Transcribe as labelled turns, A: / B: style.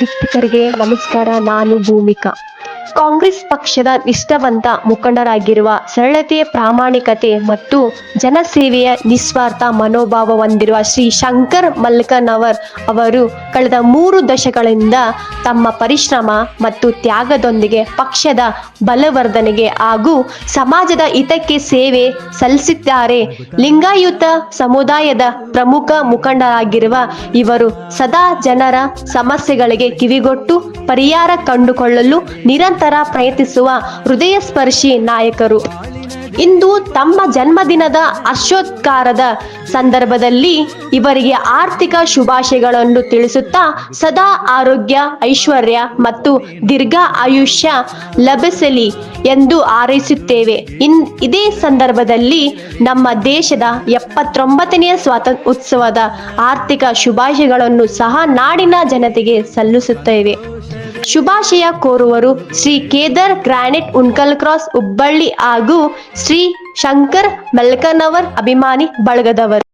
A: ವೀಕ್ಷಕರಿಗೆ ನಮಸ್ಕಾರ ನಾನು ಭೂಮಿಕಾ. ಕಾಂಗ್ರೆಸ್ ಪಕ್ಷದ ನಿಷ್ಠಾವಂತ ಮುಖಂಡರಾಗಿರುವ ಸರಳತೆ, ಪ್ರಾಮಾಣಿಕತೆ ಮತ್ತು ಜನಸೇವೆಯ ನಿಸ್ವಾರ್ಥ ಮನೋಭಾವ ಹೊಂದಿರುವ ಶ್ರೀ ಶಂಕರ್ ಮಲ್ಕನವರ್ ಅವರು ಕಳೆದ ಮೂರು ದಶಕಗಳಿಂದ ತಮ್ಮ ಪರಿಶ್ರಮ ಮತ್ತು ತ್ಯಾಗದೊಂದಿಗೆ ಪಕ್ಷದ ಬಲವರ್ಧನೆಗೆ ಹಾಗೂ ಸಮಾಜದ ಹಿತಕ್ಕೆ ಸೇವೆ ಸಲ್ಲಿಸಿದ್ದಾರೆ. ಲಿಂಗಾಯುತ ಸಮುದಾಯದ ಪ್ರಮುಖ ಮುಖಂಡರಾಗಿರುವ ಇವರು ಸದಾ ಜನರ ಸಮಸ್ಯೆಗಳಿಗೆ ಕಿವಿಗೊಟ್ಟು ಪರಿಹಾರ ಕಂಡುಕೊಳ್ಳಲು ನಿರಂತರ ಪ್ರಯತ್ನಿಸುವ ಹೃದಯ ಸ್ಪರ್ಶಿ ನಾಯಕರು. ಇಂದು ತಮ್ಮ ಜನ್ಮದಿನದ ಹರ್ಷೋತ್ಕಾರದ ಸಂದರ್ಭದಲ್ಲಿ ಇವರಿಗೆ ಆರ್ಥಿಕ ಶುಭಾಶಯಗಳನ್ನು ತಿಳಿಸುತ್ತಾ ಸದಾ ಆರೋಗ್ಯ, ಐಶ್ವರ್ಯ ಮತ್ತು ದೀರ್ಘ ಆಯುಷ್ಯ ಲಭಿಸಲಿ ಎಂದು ಹಾರೈಸುತ್ತೇವೆ. ಇನ್ ಇದೇ ಸಂದರ್ಭದಲ್ಲಿ ನಮ್ಮ ದೇಶದ ಎಪ್ಪತ್ತೊಂಬತ್ತನೆಯ ಸ್ವಾತಂತ್ರ್ಯ ಉತ್ಸವದ ಆರ್ಥಿಕ ಶುಭಾಶಯಗಳನ್ನು ಸಹ ನಾಡಿನ ಜನತೆಗೆ ಸಲ್ಲಿಸುತ್ತೇವೆ. ಶುಭಾಶಯ ಕೋರುವರು ಶ್ರೀ ಕೇದರ್ ಗ್ರಾನೆಟ್ ಉಣ್ಕಲ್ ಕ್ರಾಸ್ ಹುಬ್ಬಳ್ಳಿ ಹಾಗೂ ಶ್ರೀ ಶಂಕರ್ ಮಲ್ಕನವರ್ ಅಭಿಮಾನಿ ಬಳಗದವರು.